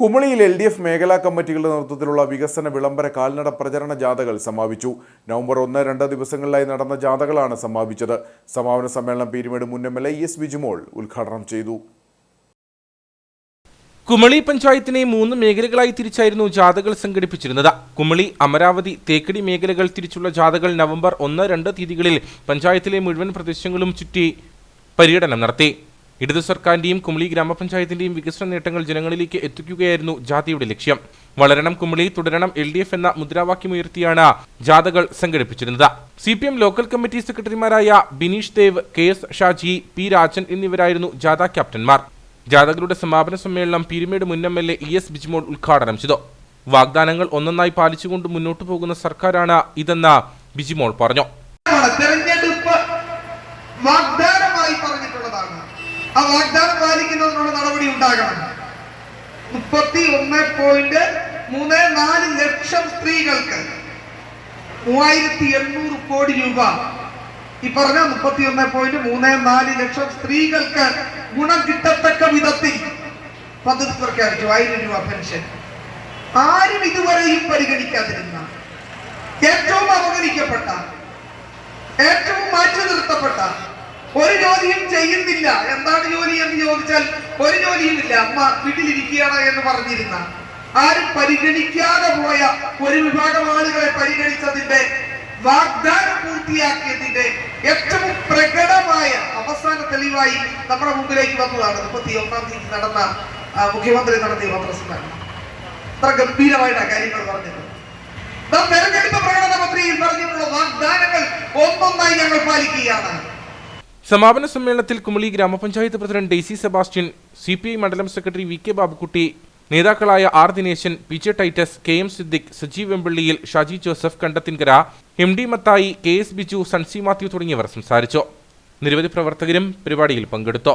കുമളിയിൽ L D F മേഖലാ കമ്മിറ്റികളുടെ നേതൃത്വത്തിലുള്ള വികസന വിളംബര കാൽനട പ്രചരണ ജാഥകൾ സമാപിച്ചു. നവംബർ ഒന്ന് രണ്ട് ദിവസങ്ങളിലായി നടന്ന ജാഥകളാണ് സമാപിച്ചത്. സമാപന സമ്മേളനം പീരുമേട് മുൻ M L A S Bijumol ഉദ്ഘാടനം ചെയ്തു. കുമളി പഞ്ചായത്തിനെ മൂന്ന് മേഖലകളായി തിരിച്ചായിരുന്നു ജാഥകൾ സംഘടിപ്പിച്ചിരുന്നത്. കുമളി അമരാവതി തേക്കടി മേഖലകൾ തിരിച്ചുള്ള ജാഥകൾ നവംബർ ഒന്ന് രണ്ട് തീയതികളിൽ പഞ്ചായത്തിലെ മുഴുവൻ പ്രദേശങ്ങളും ചുറ്റി പര്യടനം നടത്തി. ഇടതു സർക്കാരിന്റെയും കുമളി ഗ്രാമപഞ്ചായത്തിന്റെയും വികസന നേട്ടങ്ങൾ ജനങ്ങളിലേക്ക് എത്തിക്കുകയായിരുന്നു ജാഥയുടെ ലക്ഷ്യം. വളരണം കുമളി തുടരണം എൽ ഡി എഫ് എന്ന മുദ്രാവാക്യമുയർത്തിയാണ് ജാഥകൾ സംഘടിപ്പിച്ചിരുന്നത്. C P M local committee സെക്രട്ടറിമാരായ Bineesh Dev K S Shaji P Rajan എന്നിവരായിരുന്നു ജാഥ ക്യാപ്റ്റന്മാർ. ജാഥകളുടെ സമാപന സമ്മേളനം പീരുമേട് മുൻ M L A E S Bijmol ഉദ്ഘാടനം ചെയ്തു. വാഗ്ദാനങ്ങൾ ഒന്നൊന്നായി പാലിച്ചുകൊണ്ട് മുന്നോട്ടു പോകുന്ന സർക്കാരാണ് ഇതെന്ന് ബിജിമോൾ പറഞ്ഞു. തെരഞ്ഞെടുപ്പ് വാഗ്ദാനമായി പറഞ്ഞിട്ടുള്ളതാണ്. ആ വാഗ്ദാനം പാലിക്കുന്നതിനുള്ള നടപടി ഉണ്ടാകണം. മുപ്പത്തി ഒന്ന് പോയിന്റ് മൂന്ന് നാല് ലക്ഷം സ്ത്രീകൾക്ക് മൂവായിരത്തി എണ്ണൂറ് കോടി രൂപ. ഈ പറഞ്ഞ മുപ്പത്തി ഒന്ന് പോയിന്റ് മൂന്ന് നാല് ലക്ഷം സ്ത്രീകൾക്ക് ഗുണം കിട്ടത്തക്ക വിധത്തിൽ പദ്ധതി പ്രഖ്യാപിച്ചു. ആയിരം രൂപ പെൻഷൻ. ആരും ഇതുവരെയും പരിഗണിക്കാതിരുന്ന ഏറ്റവും അവഗണിക്കപ്പെട്ട ഏറ്റവും മാറ്റി നിർത്തപ്പെട്ട ഒരു ജോലിയും ചെയ്യുന്നില്ല. എന്താണ് ജോലി എന്ന് ചോദിച്ചാൽ ഒരു ജോലിയും ഇല്ല. അമ്മ വീട്ടിലിരിക്കുകയാണ് എന്ന് പറഞ്ഞിരുന്ന. ആരും പരിഗണിക്കാതെ പോയ ഒരു വിഭാഗം ആളുകളെ പരിഗണിച്ചതിന്റെ വാഗ്ദാനം പൂർത്തിയാക്കിയതിന്റെ ഏറ്റവും പ്രകടമായ അവസാന തെളിവായി നമ്മുടെ മുമ്പിലേക്ക് വന്നതാണ്. മുപ്പത്തി ഒന്നാം തീയതി നടന്ന മുഖ്യമന്ത്രി നടത്തിയ പത്രസമ്മേളനം. അത്ര ഗംഭീരമായിട്ടാണ് കാര്യങ്ങൾ പറഞ്ഞത്. നാം തെരഞ്ഞെടുപ്പ് പ്രകടന പത്രികയിൽ പറഞ്ഞിട്ടുള്ള വാഗ്ദാനങ്ങൾ ഒന്നൊന്നായി ഞങ്ങൾ പാലിക്കുകയാണ്. സമാപന സമ്മേളനത്തിൽ Kumily grama panchayat president Daisy Sebastian C P I മണ്ഡലം സെക്രട്ടറി വി കെ ബാബുക്കുട്ടി നേതാക്കളായ R Dineshan P J Titus K M Siddique Sajeev വെമ്പള്ളിയിൽ Shaji Joseph Kandathinkara M D Mathai K S Biju Sunsy Mathew തുടങ്ങിയവർ സംസാരിച്ചു. നിരവധി പ്രവർത്തകരും പരിപാടിയിൽ പങ്കെടുത്തു.